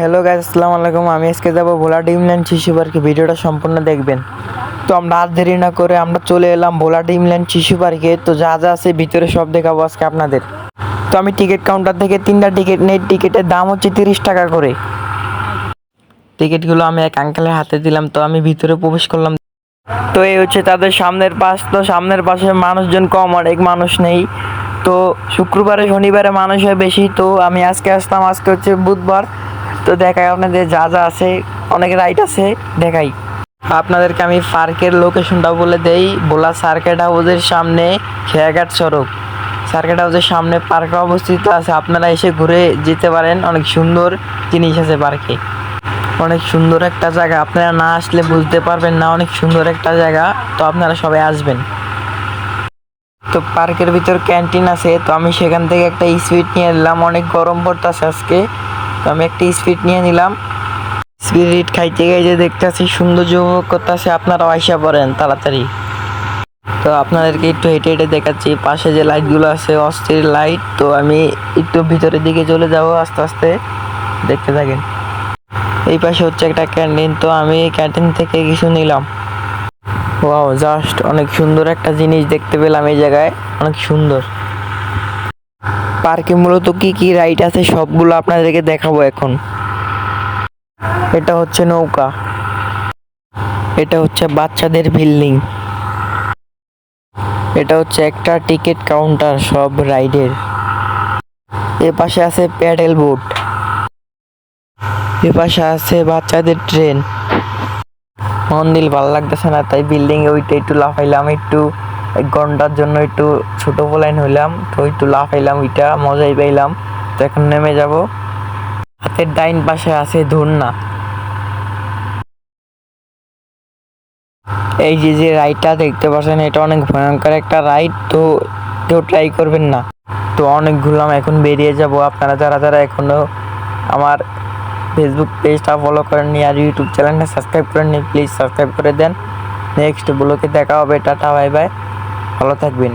Hello guys আসসালামু আলাইকুম। আমি আজকে যাব ভোলা ডিমল্যান্ড শিশু পার্কে। ভিডিওটা সম্পূর্ণ দেখবেন। তো আমরা আর দেরি না করে আমরা চলে এলাম ভোলা ডিমল্যান্ড শিশু পার্কে। তো যা যা আছে ভিতরে সব দেখাবো আজকে আপনাদের। তো আমি টিকিট কাউন্টার থেকে তিনটা টিকিট নেই। টিকিটের দাম হচ্ছে তিরিশ টাকা করে। টিকিটগুলো আমি এক আঙ্কেলের হাতে দিলাম। তো আমি ভিতরে প্রবেশ করলাম। তো এই হচ্ছে তাদের সামনের পাশ। তো সামনের পাশে মানুষজন কম, অনেক মানুষ নেই। তো শুক্রবারে, শনিবারে মানুষ হয় বেশি। তো আমি আজকে আসতাম, আজকে হচ্ছে বুধবার। তো দেখাই আপনাদের যা যা আছে, অনেক রাইড আছে, দেখাই। আপনাদেরকে আমি পার্কের লোকেশনটা বলে দেই বোলা সার্কেট হাউসের সামনে খেয়াঘাট সড়ক। সার্কেট হাউসের সামনে পার্ক অবস্থিত আছে, আপনারা এসে ঘুরে যেতে পারেন, অনেক সুন্দর জিনিস আছে পার্কে অনেক সুন্দর একটা জায়গা, আপনারা না আসলে বুঝতে পারবেন না, অনেক সুন্দর একটা জায়গা, তো আপনারা সবাই আসবেন। তো পার্কের ভিতর ক্যান্টিন আছে, তো আমি সেখান থেকে একটা স্পিড নিয়ে এলাম, অনেক গরম পড়তেছে আজকে। তো আমি একটা স্পিড নিয়ে নিলাম। স্পিরিট খাইতে খাইতে দেখতেছি সৌন্দর্য উপভোগ করতেছে, আপনারাও আইসা পড়েন তাড়াতাড়ি। তো আপনাদেরকে একটু হেঁটে হেঁটে দেখাচ্ছি, পাশে যে লাইটগুলো আছে, অস্থির লাইট। তো আমি একটু ভিতরের দিকে চলে যাব আস্তে আস্তে। দেখতে থাকেন। এই পাশে হচ্ছে একটা ক্যান্টিন, তো আমি ক্যান্টিন থেকে কিছু নিলাম। ওয়াও, জাস্ট অনেক সুন্দর একটা জিনিস দেখতে পেলাম এই জায়গায়, অনেক সুন্দর। পার্কে মূলত কি কি রাইড আছে সবগুলো আপনাদেরকে দেখাবো এখন। এটা হচ্ছে নৌকা। এটা হচ্ছে বাচ্চাদের বিল্ডিং। এটা হচ্ছে একটা টিকিট কাউন্টার সব রাইডের। এ পাশে আছে প্যাডেল বোট। এ পাশে আছে বাচ্চাদের ট্রেন। মন্দির ভালো লাগতেছে না, তাই বিল্ডিং ওইটা একটু লাফাইলাম, একটু এক ঘণ্টার জন্য একটু ছোট পোলাইন হইলাম, তো একটু লাফাইলাম, ওইটা মজাই পাইলাম। তো এখন নেমে যাব। হাতের ডাইন পাশে আছে ধুন্না। এই যে যে রাইডটা দেখতে পাচ্ছেন, এটা অনেক ভয়ঙ্কর একটা রাইড, তো কেউ ট্রাই করবেন না। তো অনেক ঘুরলাম এখন বেরিয়ে যাব। আপনারা যারা যারা এখনও আমার ফেসবুক পেজটা ফলো করেননি আর ইউটিউব চ্যানেলটা সাবস্ক্রাইব করেননি প্লিজ সাবস্ক্রাইব করে দেন। নেক্সট ব্লগে দেখা হবে। টাটা বাই বাই ভালো থাকবেন।